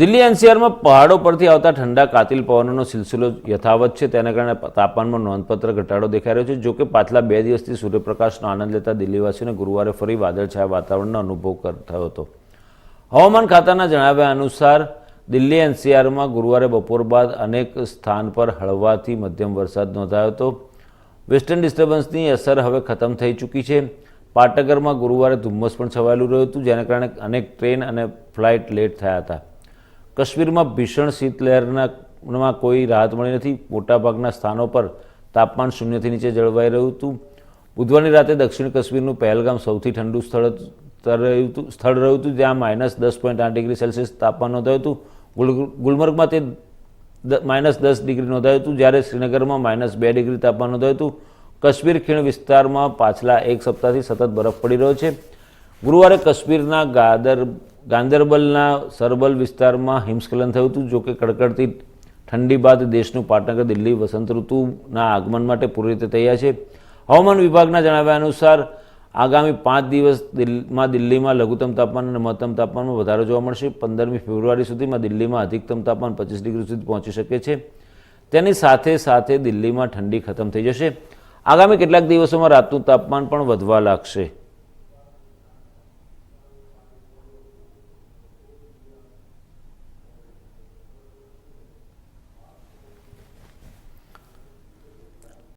દિલ્હી એનસીઆરમાં પહાડો પરથી આવતા ઠંડા કાતિલ પવનોનો સિલસિલો યથાવત છે. તેના કારણે તાપમાનમાં નોંધપાત્ર ઘટાડો દેખાઈ રહ્યો છે. જોકે પાછલા બે દિવસથી સૂર્યપ્રકાશનો આનંદ લેતા દિલ્હીવાસીઓને ગુરુવારે ફરી વાદળછાયા વાતાવરણનો અનુભવ થયો હતો. હવામાન ખાતાના જણાવ્યા અનુસાર, દિલ્હી એનસીઆરમાં ગુરુવારે બપોર બાદ અનેક સ્થાન પર હળવાથી મધ્યમ વરસાદ નોંધાયો હતો. વેસ્ટર્ન ડિસ્ટર્બન્સની અસર હવે ખતમ થઈ ચૂકી છે. પાટનગરમાં ગુરુવારે ધુમ્મસ પણ છવાયેલું રહ્યું હતું, જેના કારણે અનેક ટ્રેન અને ફ્લાઇટ લેટ થયા હતા. કાશ્મીરમાં ભીષણ શીતલહેરના કોઈ રાહત મળી નથી. મોટાભાગના સ્થાનો પર તાપમાન શૂન્યથી નીચે જળવાઈ રહ્યું હતું. બુધવારની રાતે દક્ષિણ કાશ્મીરનું પહેલગામ સૌથી ઠંડુ સ્થળ રહ્યું હતું, સ્થળ રહ્યું હતું, જ્યાં માઇનસ દસ પોઈન્ટ આઠ ડિગ્રી સેલ્સિયસ તાપમાન નોંધાયું હતું. ગુલ- ગુલમર્ગમાં તે માઇનસ દસ ડિગ્રી નોંધાયું હતું, જ્યારે શ્રીનગરમાં માઇનસ બે ડિગ્રી તાપમાન નોંધાયું હતું. કશ્મીર ખીણ વિસ્તારમાં પાછલા એક સપ્તાહથી સતત બરફ પડી રહ્યો છે. ગુરુવારે કાશ્મીરના ગાદર ગાંદરબલના સરબલ વિસ્તારમાં હિમસ્ખલન થયું હતું જોકે કડકડતી ઠંડી બાદ દેશનું પાટનગર, દિલ્હી વસંત ઋતુના આગમન માટે પૂરી રીતે તૈયાર છે. હવામાન વિભાગના જણાવ્યા અનુસાર, આગામી પાંચ દિવસ દિલ્હીમાં દિલ્હીમાં લઘુત્તમ તાપમાન અને મહત્તમ તાપમાનમાં વધારો જોવા મળશે. પંદરમી ફેબ્રુઆરી સુધીમાં દિલ્હીમાં અધિકતમ તાપમાન પચીસ ડિગ્રી સુધી પહોંચી શકે છે. તેની સાથે સાથે દિલ્હીમાં ઠંડી ખતમ થઈ જશે. આગામી કેટલાક દિવસોમાં રાતનું તાપમાન પણ વધવા લાગશે.